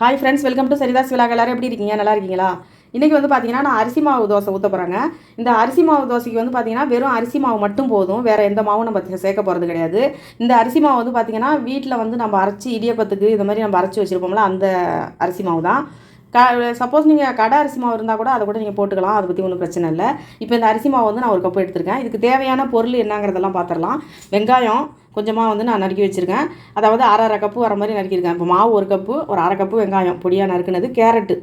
Hi friends welcome to Saritha's விழா எல்லாரும் எப்படி இருக்கீங்க? நல்லா இருக்கீங்களா? இன்றைக்கி வந்து பார்த்தீங்கன்னா நான் அரிசி மாவு தோசை ஊற்ற போகிறேங்க இந்த அரிசி மாவு தோசைக்கு வந்து பார்த்தீங்கன்னா வெறும் அரிசி மாவு மட்டும் போதும். வேறு எந்த மாவும் நம்ம சேர்க்க போகிறது கிடையாது. இந்த அரிசி மாவு வந்து பார்த்தீங்கன்னா வீட்டில் வந்து நம்ம அரைச்சி இடியப்பத்துக்கு இந்த மாதிரி நம்ம அரைச்சி வச்சுருப்போம்ல அந்த அரிசி மாவு தான். க சப்போஸ் நீங்கள் கடை அரிசி மாவு இருந்தால் கூட அதை கூட நீங்கள் போட்டுக்கலாம். அதை பற்றி ஒன்றும் பிரச்சனை இல்லை. இப்போ இந்த அரிசி மாவு வந்து நான் ஒரு கப்பு எடுத்திருக்கேன். இதுக்கு தேவையான பொருள் என்னங்கிறதெல்லாம் பார்த்துடலாம் வெங்காயம் கொஞ்சமாக வந்து நான் நறுக்கி வச்சுருக்கேன். அதாவது அரை அரை கப்பு வர மாதிரி நறுக்கியிருக்கேன். இப்போ மாவு ஒரு கப்பு ஒரு அரை கப்பு வெங்காயம் பொடியாக நறுக்குனது கேரட்டு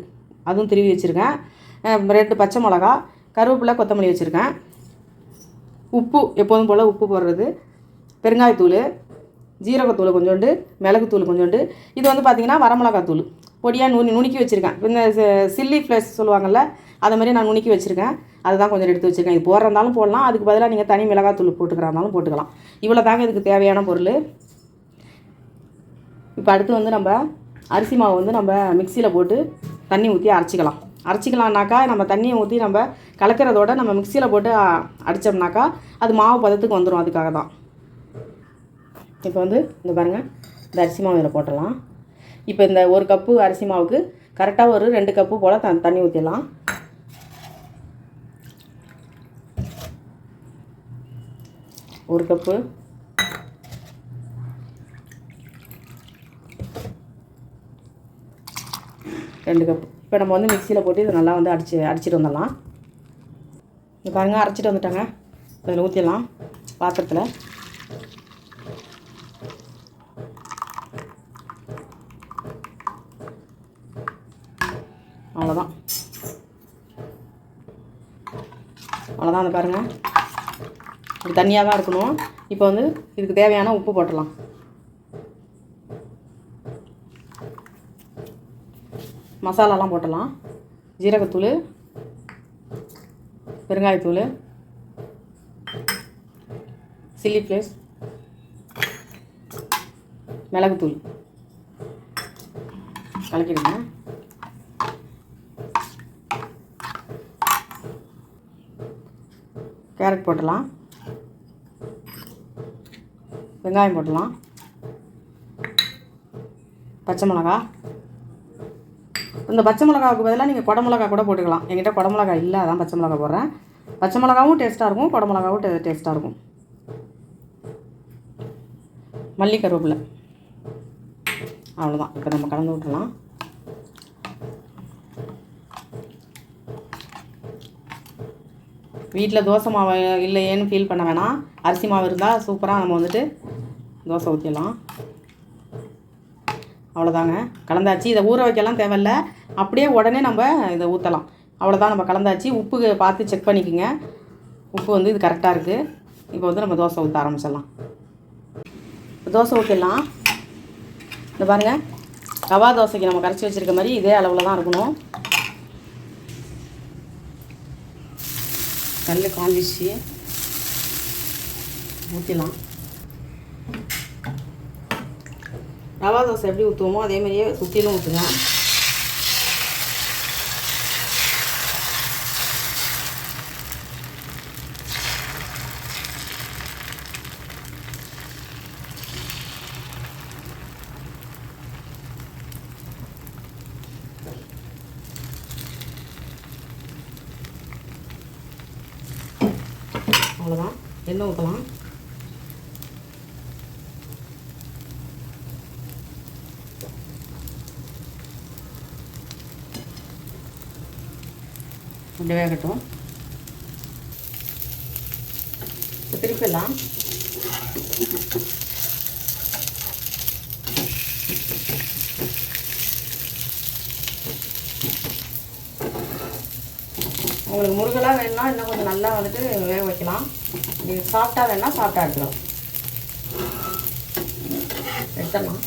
அதுவும் திருவி வச்சுருக்கேன். ரெண்டு பச்சை மிளகா கருவேப்பிலை கொத்தமல்லி வச்சுருக்கேன். உப்பு எப்போதும் போல் உப்பு போடுறது. பெருங்காயத்தூள் ஜீரகத்தூள் கொஞ்சோண்டு மிளகுத்தூள் கொஞ்சோண்டு. இது வந்து பார்த்திங்கன்னா வரமிளகாத்தூள் பொடியாக நுனி நுணுக்கி வச்சுருக்கேன். இந்த சில்லி ஃப்ளேஸ் சொல்லுவாங்கள்ல அதை மாதிரி நான் நுணுக்கி வச்சுருக்கேன். அதுதான் கொஞ்சம் எடுத்து வச்சுருக்கேன். இது போடுறதாலும் போடலாம். அதுக்கு பதிலாக நீங்கள் தனி மிளகாத்தூள் போட்டுக்கிறதாலும் போட்டுக்கலாம். இவ்வளோ தாங்க இதுக்கு தேவையான பொருள். இப்போ அடுத்து வந்து நம்ம அரிசி மாவு வந்து நம்ம மிக்சியில் போட்டு தண்ணி ஊற்றி அரைச்சிக்கலாம். அரைச்சிக்கலாம்னாக்கா நம்ம தண்ணியை ஊற்றி நம்ம கலக்கிறதோட நம்ம மிக்சியில் போட்டு அடித்தோம்னாக்கா அது மாவு பதத்துக்கு வந்துடும் அதுக்காக தான். இப்போ வந்து இந்த பாருங்கள் இந்த அரிசி மாவு இதில் போட்டுடலாம். இப்போ இந்த ஒரு கப்பு அரிசி மாவுக்கு கரெக்டாக ஒரு ரெண்டு கப்பு போல் த தண்ணி ஊற்றிடலாம் ஒரு கப்பு. ரெண்டு கப்பு. இப்போ நம்ம வந்து மிக்சியில் போட்டு இதை நல்லா வந்து அடிச்சு அடிச்சிட்டு வந்துடலாம். இந்த பாருங்கள் அரைச்சிட்டு வந்துட்டாங்க. இதில் ஊற்றிடலாம் பாத்திரத்தில். அவ்வளோதான் அவ்வளோதான் அந்த பாருங்கள் இது தண்ணியாக தான் இருக்கணும். இப்போ வந்து இதுக்கு தேவையான உப்பு போட்டுடலாம். மசாலாலாம் போட்டலாம் ஜீரகத்தூள் பெருங்காயத்தூள் சில்லி ஃப்ளேஸ் மிளகுத்தூள். கலக்கிடுங்க. கேரட் போட்டலாம் வெங்காயம் போட்டுடலாம். பச்சை மிளகா. இந்த பச்சை மிளகாவுக்கு பதிலாக நீங்கள் குடை மிளகா கூட போட்டுக்கலாம். என்கிட்ட குடை மிளகா இல்லை அதான் பச்சை மிளகா போடுறேன். பச்சை மிளகாவும் டேஸ்ட்டாக இருக்கும் குடை மிளகாவும் டே டேஸ்ட்டாக இருக்கும். மல்லி கருவேப்பிலை அவ்வளோதான் இப்போ நம்ம கலந்து விட்ருலாம் வீட்டில் தோசை மாவு இல்லையேன்னு ஃபீல் பண்ண வேணாம். அரிசி மாவு இருந்தால் சூப்பராக நம்ம வந்துட்டு தோசை ஊற்றிடலாம் அவ்வளோதாங்க. கலந்தாச்சு. இதை ஊற வைக்கலாம் தேவையில்ல. அப்படியே உடனே நம்ம இதை ஊற்றலாம் அவ்வளோதான் நம்ம கலந்தாச்சு. உப்பு பார்த்து செக் பண்ணிக்கோங்க. உப்பு வந்து இது கரெக்டாக இருக்குது இப்போ வந்து நம்ம தோசை ஊற்ற ஆரம்பிச்சிடலாம். தோசை ஊற்றிடலாம் இந்த பாருங்கள் ரவா தோசைக்கு நம்ம கரைச்சி வச்சுருக்க மாதிரி இதே அளவில் தான் இருக்கணும். கல் காஞ்சிச்சு. ஊற்றிடலாம் ரவா தோசை எப்படி ஊற்றுவோமோ அதே மாதிரியே சுற்றிலும் ஊற்றுங்க அவ்வளோதான் எண்ணெய் ஊற்றலாம் இப்படி வேகட்டும். இப்போ திருப்பிடலாம். உங்களுக்கு முருகலாக வேணும்னா இன்னும் கொஞ்சம் நல்லா வந்துட்டு வேக வைக்கலாம். நீங்கள் சாஃப்டாக வேணால் சாஃப்டாக எடுத்துக்கலாம். எடுத்துடலாம்.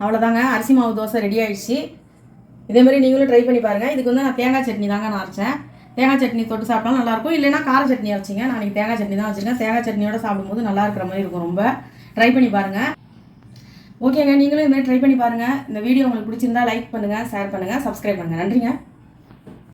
அவ்வளோதாங்க அரிசி மாவு தோசை ரெடி ஆயிடுச்சு. இதே மாதிரி நீங்களும் ட்ரை பண்ணி பாருங்கள் இதுக்கு வந்து நான் தேங்காய் சட்னி தாங்க நான் அரைச்சேன். தேங்காய் சட்னி தொட்டு சாப்பிட்டாலும் நல்லாயிருக்கும் இல்லைன்னா கார சட்னி அரைச்சிங்க. நான் இன்றைக்கி தேங்காய் சட்னி தான் வச்சுருக்கேன் தேங்காய் சட்னியோட சாப்பிடும்போது நல்லா இருக்கிற மாதிரி இருக்கும் ரொம்ப. ட்ரை பண்ணி பாருங்கள் ஓகேங்க நீங்களும் இதுமாதிரி ட்ரை பண்ணி பாருங்கள் இந்த வீடியோ உங்களுக்கு பிடிச்சிருந்தா லைக் பண்ணுங்கள் ஷேர் பண்ணுங்கள் சப்ஸ்கிரைப் பண்ணுங்கள் நன்றிங்க.